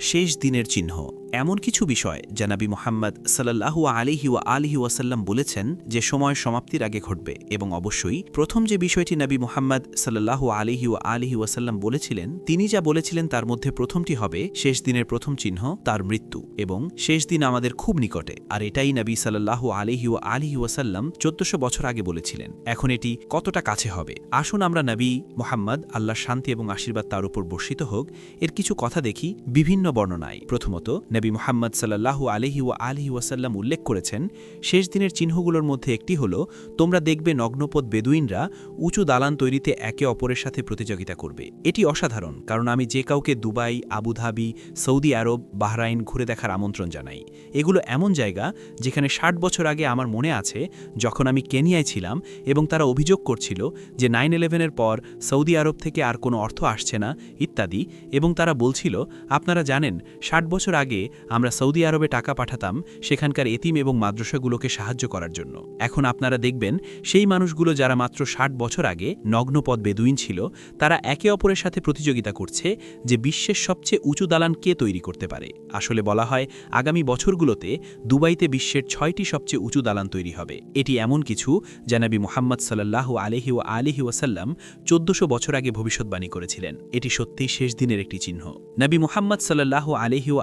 শেষ দিনের চিহ্ন। এমন কিছু বিষয় যা মোহাম্মদ সাল্লাহু আলিহি ওয়া আলিহি ওয়াসাল্লাম বলেছেন যে সময় সমাপ্তির আগে ঘটবে এবং অবশ্যই প্রথম যে বিষয়টি নবী মোহাম্মদ সাল্লাহু আলিহি ওয়া আলিহি ওয়াসাল্লাম বলেছিলেন, তিনি যা বলেছিলেন তার মধ্যে প্রথমটি হবে শেষ দিনের প্রথম চিহ্ন, তার মৃত্যু এবং শেষ দিন আমাদের খুব নিকটে। আর এটাই নবী সাল্লাহু আলিহি ওয়া আলিহি ওয়াসাল্লাম চোদ্দশো বছর আগে বলেছিলেন। এখন এটি কতটা কাছে হবে? আসুন আমরা নবী মোহাম্মদ আল্লাহ শান্তি এবং আশীর্বাদ তার উপর বর্ষিত হোক। এর কিছু কথা দেখি বিভিন্ন বর্ণনায়। প্রথমত নবী মোহাম্মদ সাল্লাহু আলহি ও আলহি ওয়াসাল্লাম উল্লেখ করেছেন, শেষ দিনের চিহ্নগুলোর মধ্যে একটি হল, তোমরা দেখবে নগ্নপদ বেদুইনরা উঁচু দালান তৈরিতে একে অপরের সাথে প্রতিযোগিতা করবে। এটি অসাধারণ, কারণ আমি যে কাউকে দুবাই, আবুধাবি, সৌদি আরব, বাহরাইন ঘুরে দেখার আমন্ত্রণ জানাই। এগুলো এমন জায়গা যেখানে ষাট বছর আগে আমার মনে আছে, যখন আমি কেনিয়ায় ছিলাম এবং তারা অভিযোগ করছিল যে নাইন ইলেভেনের পর সৌদি আরব থেকে আর কোনো অর্থ আসছে না, ইত্যাদি, এবং তারা বলছিল, আপনারা জানেন, ষাট বছর আগে আমরা সৌদি আরবে টাকা পাঠাতাম সেখানকার এতিম এবং মাদ্রাসাগুলোকে সাহায্য করার জন্য। এখন আপনারা দেখবেন, সেই মানুষগুলো যারা মাত্র ষাট বছর আগে নগ্নপদ বেদুইন ছিল, তারা একে অপরের সাথে প্রতিযোগিতা করছে যে বিশ্বের সবচেয়ে উঁচু দালান কে তৈরি করতে পারে। আসলে বলা হয়, আগামী বছরগুলোতে দুবাইতে বিশ্বের ছয়টি সবচেয়ে উঁচু দালান তৈরি হবে। এটি এমন কিছু জানাবি মোহাম্মদ সাল্লাহ আলহি ও আলিহি ওয়াসাল্লাম চোদ্দশো বছর আগে ভবিষ্যৎবাণী করেছিলেন। এটি সত্যিই শেষ দিনের একটি চিহ্ন। নবী মোহাম্মদ সাল্লাহ আলহি ও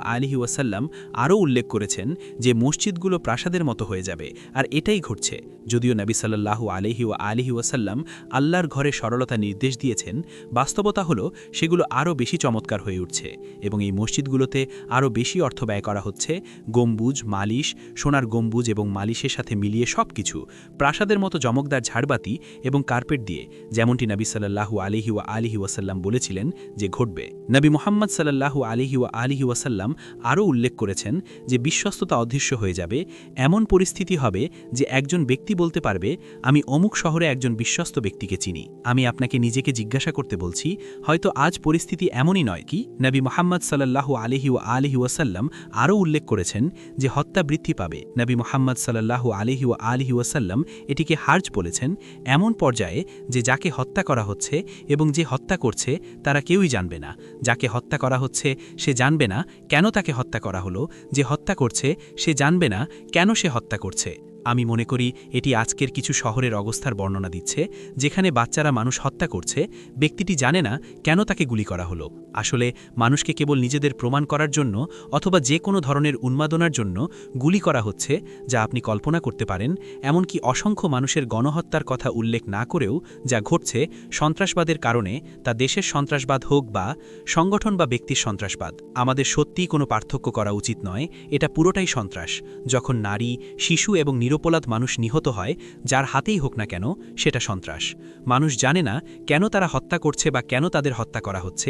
আরও উল্লেখ করেছেন যে মসজিদগুলো প্রাসাদের মতো হয়ে যাবে, আর এটাই ঘটছে। যদিও নবী সাল্লাহ আলহি ও আলিহি ওয়াসাল্লাম আল্লাহর ঘরে সরলতা নির্দেশ দিয়েছেন, বাস্তবতা হল সেগুলো আরও বেশি চমৎকার হয়ে উঠছে এবং এই মসজিদগুলোতে আরও বেশি অর্থ ব্যয় করা হচ্ছে। গম্বুজ, মালিশ, সোনার গম্বুজ এবং মালিশের সাথে মিলিয়ে সব কিছু প্রাসাদের মতো চমকদার ঝাড়বাতি এবং কার্পেট দিয়ে, যেমনটি নবী সাল্লাহু আলিহি ওয়া আলিহি ওয়াসাল্লাম বলেছিলেন যে ঘটবে। নবী মোহাম্মদ সাল্লাহু আলিহি ওয়া আলিহি ওয়াসাল্লাম আরও উল্লেখ করেছেন যে বিশ্বস্ততা অদৃশ্য হয়ে যাবে, এমন পরিস্থিতি হবে যে একজন ব্যক্তি বলতে পারবে, আমি অমুক শহরে একজন বিশ্বস্ত ব্যক্তিকে চিনি। আমি আপনাকে নিজেকে জিজ্ঞাসা করতে বলছি, হয়তো আজ পরিস্থিতি এমনই নয় কি? নবী মোহাম্মদ সাল্লাহু আলিহি ও আলিহি ওয়াসাল্লাম আরও উল্লেখ করেছেন যে হত্যা বৃদ্ধি পাবে। নবী মোহাম্মদ সাল্লাহু আলিহি ও আলিহি ওয়াসাল্লাম এটিকে হার্জ বলেছেন এমন পর্যায়ে যে যাকে হত্যা করা হচ্ছে এবং যে হত্যা করছে, তারা কেউই জানবে না। যাকে হত্যা করা হচ্ছে, সে জানবে না। কেন তাকে হত্যা করা হলো যে হত্যা করছে সে জানবে না কেন সে হত্যা করছে। আমি মনে করি এটি আজকের কিছু শহরের অবস্থার বর্ণনা দিচ্ছে, যেখানে বাচ্চারা মানুষ হত্যা করছে, ব্যক্তিটি জানে না কেন তাকে গুলি করা হলো। আসলে মানুষকে কেবল নিজেদের প্রমাণ করার জন্য অথবা যে কোনো ধরনের উন্মাদনার জন্য গুলি করা হচ্ছে, যা আপনি কল্পনা করতে পারেন, এমনকি অসংখ্য মানুষের গণহত্যার কথা উল্লেখ না করেও যা ঘটছে সন্ত্রাসবাদের কারণে, তা দেশের সন্ত্রাসবাদ হোক বা সংগঠন বা ব্যক্তির সন্ত্রাসবাদ। আমাদের সত্যিই কোনো পার্থক্য করা উচিত নয়, এটা পুরোটাই সন্ত্রাস, যখন নারী, শিশু এবং নিরপরাধ মানুষ নিহত হয়, যার হাতেই হোক না কেন, সেটা সন্ত্রাস। মানুষ জানে না কেন তারা হত্যা করছে বা কেন তাদের হত্যা করা হচ্ছে,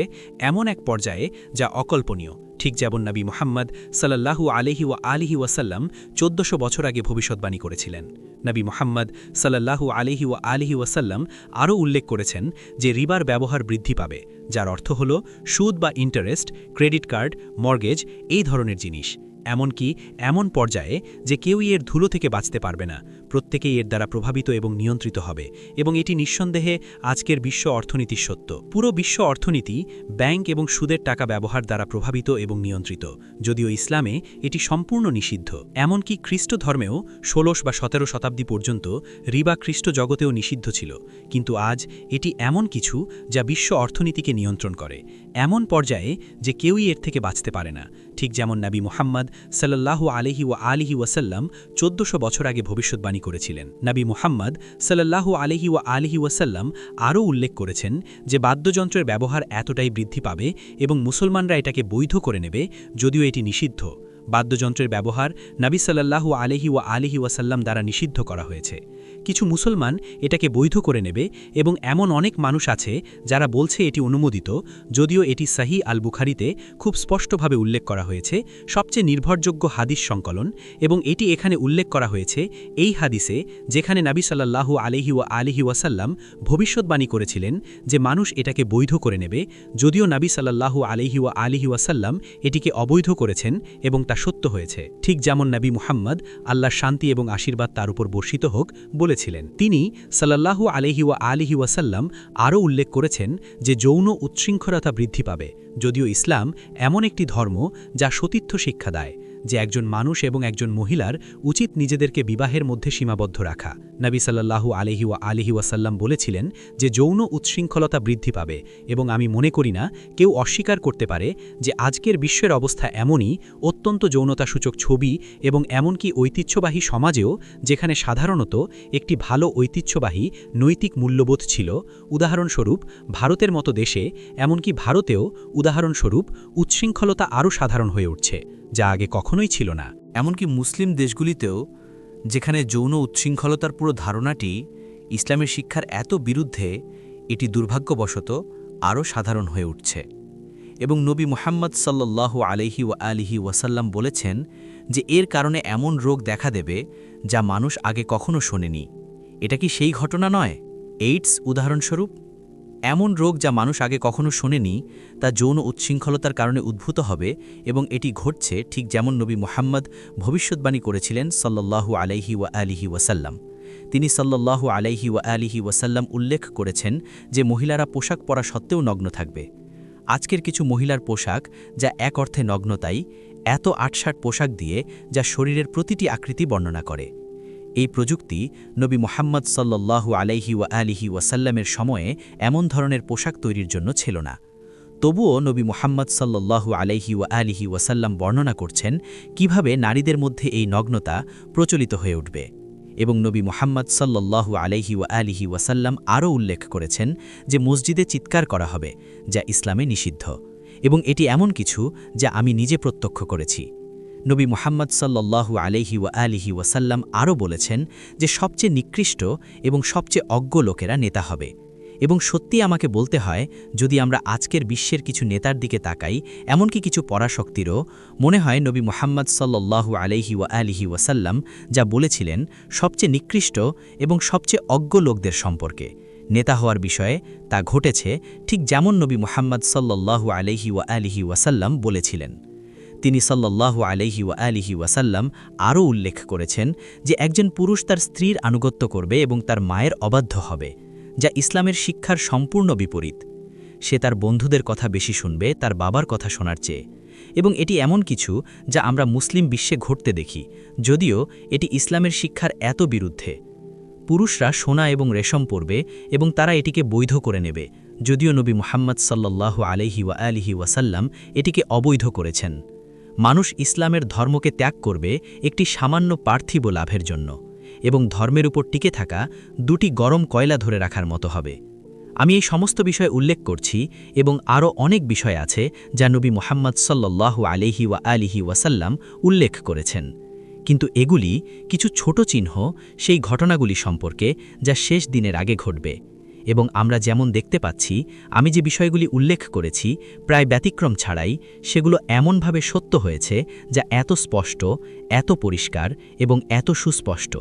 এমন এক পর্যায়ে যা অকল্পনীয়। ঠিক যেমন নবী মোহাম্মদ সাল্লাহু আলহি ওয়া আলিহি ওয়াসাল্লাম চোদ্দশো বছর আগে ভবিষ্যৎবাণী করেছিলেন। নবী মোহাম্মদ সাল্লাহু আলহি ওয়া আলিহি ওয়াসাল্লাম আরও উল্লেখ করেছেন যে রিবার ব্যবহার বৃদ্ধি পাবে, যার অর্থ হল সুদ বা ইন্টারেস্ট ক্রেডিট কার্ড মর্গেজ এই ধরনের জিনিস। এমনকি এমন পর্যায়ে যে কেউই এর ধুলো থেকে বাঁচতে পারবে না। প্রত্যেকেই এর দ্বারা প্রভাবিত এবং নিয়ন্ত্রিত হবে, এবং এটি নিঃসন্দেহে আজকের বিশ্ব অর্থনীতির সত্য। পুরো বিশ্ব অর্থনীতি ব্যাংক এবং সুদের টাকা ব্যবহার দ্বারা প্রভাবিত এবং নিয়ন্ত্রিত, যদিও ইসলামে এটি সম্পূর্ণ নিষিদ্ধ। এমনকি খ্রিস্ট ধর্মেও ষোলশ বা সতেরো শতাব্দী পর্যন্ত রিবা খ্রিস্ট জগতেও নিষিদ্ধ ছিল, কিন্তু আজ এটি এমন কিছু যা বিশ্ব অর্থনীতিকে নিয়ন্ত্রণ করে, এমন পর্যায়ে যে কেউই এর থেকে বাঁচতে পারে না। ঠিক যেমন নবী মোহাম্মদ সাল্লাহু আলহি ও আলিহি ওয়াসাল্লাম চোদ্দশো বছর আগে ভবিষ্যৎবাণী করেছিলেন। নাবী মুহাম্মদ সাল্লাহু আলহি ও আলিহি ওয়াসাল্লাম আরও উল্লেখ করেছেন যে বাদ্যযন্ত্রের ব্যবহার এতটাই বৃদ্ধি পাবে এবং মুসলমানরা এটাকে বৈধ করে নেবে যদিও এটি নিষিদ্ধ। বাদ্যযন্ত্রের ব্যবহার নাবী সাল্লাহু আলহি ও আলিহি ওয়াসাল্লাম দ্বারা নিষিদ্ধ করা হয়েছে। কিছু মুসলমান এটাকে বৈধ করে নেবে এবং এমন অনেক মানুষ আছে যারা বলছে এটি অনুমোদিত, যদিও এটি সাহি আল বুখারিতে খুব স্পষ্টভাবে উল্লেখ করা হয়েছে, সবচেয়ে নির্ভরযোগ্য হাদিস সংকলন এবং এটি এখানে উল্লেখ করা হয়েছে এই হাদিসে যেখানে নাবি সাল্লাহু আলহি ও আলিহি ওয়াসাল্লাম ভবিষ্যৎবাণী করেছিলেন যে মানুষ এটাকে বৈধ করে নেবে, যদিও নাবি সাল্লাহু আলহি ও আলিহি ওয়াসাল্লাম এটিকে অবৈধ করেছেন এবং তা সত্য হয়েছে। ঠিক যেমন নবী মুহাম্মদ আল্লাহর শান্তি এবং আশীর্বাদ তার উপর বর্ষিত হোক বলে করেছিলেন তিনি সাল্লাল্লাহু আলহিওয়া আলিহি ওয়াসাল্লাম আরও উল্লেখ করেছেন যে যৌন উচ্ছৃঙ্খলতা বৃদ্ধি পাবে, যদিও ইসলাম এমন একটি ধর্ম যা সতীর্থ শিক্ষা দেয়। যে একজন মানুষ এবং একজন মহিলার উচিত নিজেদেরকে বিবাহের মধ্যে সীমাবদ্ধ রাখা। নবী সাল্লাল্লাহু আলহি ওয়া আলিহি ওয়াসাল্লাম বলেছিলেন যে, যৌন উচ্ছৃঙ্খলতা বৃদ্ধি পাবে এবং আমি মনে করি না কেউ অস্বীকার করতে পারে যে, আজকের বিশ্বের অবস্থা এমনই, অত্যন্ত যৌনতাসূচক ছবি এবং এমনকি ঐতিহ্যবাহী সমাজেও, যেখানে সাধারণত একটি ভালো ঐতিহ্যবাহী নৈতিক মূল্যবোধ ছিল। উদাহরণস্বরূপ, ভারতের মতো দেশে, এমনকি ভারতেও উদাহরণস্বরূপ উচ্ছৃঙ্খলতা আরও সাধারণ হয়ে উঠছে। যা আগে কখনোই ছিল না। এমনকি মুসলিম দেশগুলিতেও, যেখানে যৌন উচ্ছৃঙ্খলতার পুরো ধারণাটি ইসলামের শিক্ষার এত বিরুদ্ধে, এটি দুর্ভাগ্যবশত আরও সাধারণ হয়ে উঠছে। এবং নবী মোহাম্মদ সাল্লাহ আলহি ওয়া আলিহি ওয়াসাল্লাম বলেছেন যে এর কারণে এমন রোগ দেখা দেবে যা মানুষ আগে কখনো শোনেনি। এটা কি সেই ঘটনা নয়? এইডস উদাহরণস্বরূপ এমন রোগ যা মানুষ আগে কখনো শোনেনি, তা যৌন উচ্ছৃঙ্খলতার কারণে উদ্ভূত হবে এবং এটি ঘটছে ঠিক যেমন নবী মোহাম্মদ ভবিষ্যৎবাণী করেছিলেন সাল্লাল্লাহু আলাইহি ওয়া আলিহি ওয়াসাল্লাম। তিনি সাল্লাল্লাহু আলাইহি ওয়া আলিহি ওয়াসাল্লাম উল্লেখ করেছেন যে মহিলারা পোশাক পরা সত্ত্বেও নগ্ন থাকবে। আজকের কিছু মহিলার পোশাক যা এক অর্থে নগ্নতাই, এত আটসাট পোশাক দিয়ে যা শরীরের প্রতিটি আকৃতি বর্ণনা করে। এই প্রযুক্তি নবী মোহাম্মদ সাল্লাল্লাহু আলাইহি ওয়া আলিহি ওয়াসাল্লামের সময়ে এমন ধরনের পোশাক তৈরির জন্য ছিল না। তবুও নবী মোহাম্মদ সাল্লাল্লাহু আলাইহি ওয়া আলিহি ওয়াসাল্লাম বর্ণনা করছেন কীভাবে নারীদের মধ্যে এই নগ্নতা প্রচলিত হয়ে উঠবে এবং নবী মোহাম্মদ সাল্লাল্লাহু আলাইহি ওয়া আলিহি ওয়াসাল্লাম আরও উল্লেখ করেছেন যে মসজিদে চিৎকার করা হবে, যা ইসলামে নিষিদ্ধ। এবং এটি এমন কিছু যা আমি নিজে প্রত্যক্ষ করেছি। নবী মোহাম্মদ সাল্লাল্লাহু আলাইহি ওয়া আলিহি ওয়াসাল্লাম আরও বলেছেন যে সবচেয়ে নিকৃষ্ট এবং সবচেয়ে অজ্ঞ লোকেরা নেতা হবে। এবং সত্যি আমাকে বলতে হয়, যদি আমরা আজকের বিশ্বের কিছু নেতার দিকে তাকাই এমনকি কিছু পরাশক্তিরও? মনে হয় নবী মোহাম্মদ সাল্লাল্লাহু আলাইহি ওয়া আলিহি ওয়াসাল্লাম যা বলেছিলেন, সবচেয়ে নিকৃষ্ট এবং সবচেয়ে অজ্ঞ লোকদের সম্পর্কে। নেতা হওয়ার বিষয়ে তা ঘটেছে ঠিক যেমন নবী মোহাম্মদ সাল্লাল্লাহু আলাইহি ওয়া আলিহি ওয়াসাল্লাম বলেছিলেন। তিনি সাল্লাল্লাহু আলাইহি ওয়া আলিহি ওয়াসাল্লাম আরও উল্লেখ করেছেন যে একজন পুরুষ তার স্ত্রীর আনুগত্য করবে এবং তার মায়ের অবাধ্য হবে, যা ইসলামের শিক্ষার সম্পূর্ণ বিপরীত। সে তার বন্ধুদের কথা বেশি শুনবে, তার বাবার কথা শোনার চেয়ে। এবং এটি এমন কিছু যা আমরা মুসলিম বিশ্বে ঘটতে দেখি, যদিও এটি ইসলামের শিক্ষার এত বিরুদ্ধে। পুরুষরা সোনা এবং রেশম পরবে এবং তারা এটিকে বৈধ করে নেবে, যদিও নবী মোহাম্মদ সাল্লাল্লাহু আলাইহি ওয়া আলিহি ওয়াসাল্লাম এটিকে অবৈধ করেছেন। মানুষ ইসলামের ধর্মকে ত্যাগ করবে একটি সামান্য পার্থিব লাভের জন্য এবং ধর্মের উপর টিকে থাকা দুটি গরম কয়লা ধরে রাখার মতো হবে। আমি এই সমস্ত বিষয় উল্লেখ করছি এবং আরও অনেক বিষয় আছে যা নবী মোহাম্মদ সাল্লাল্লাহু আলিহি ওয়া আলিহি ওয়াসাল্লাম উল্লেখ করেছেন। কিন্তু এগুলি কিছু ছোট চিহ্ন সেই ঘটনাগুলি সম্পর্কে যা শেষ দিনের আগে ঘটবে। এবং আমরা যেমন দেখতে পাচ্ছি, আমি যে বিষয়গুলি উল্লেখ করেছি, প্রায় ব্যতিক্রম ছাড়াই, সেগুলো এমনভাবে সত্য হয়েছে যা এত স্পষ্ট, এত পরিষ্কার এবং এত সুস্পষ্ট।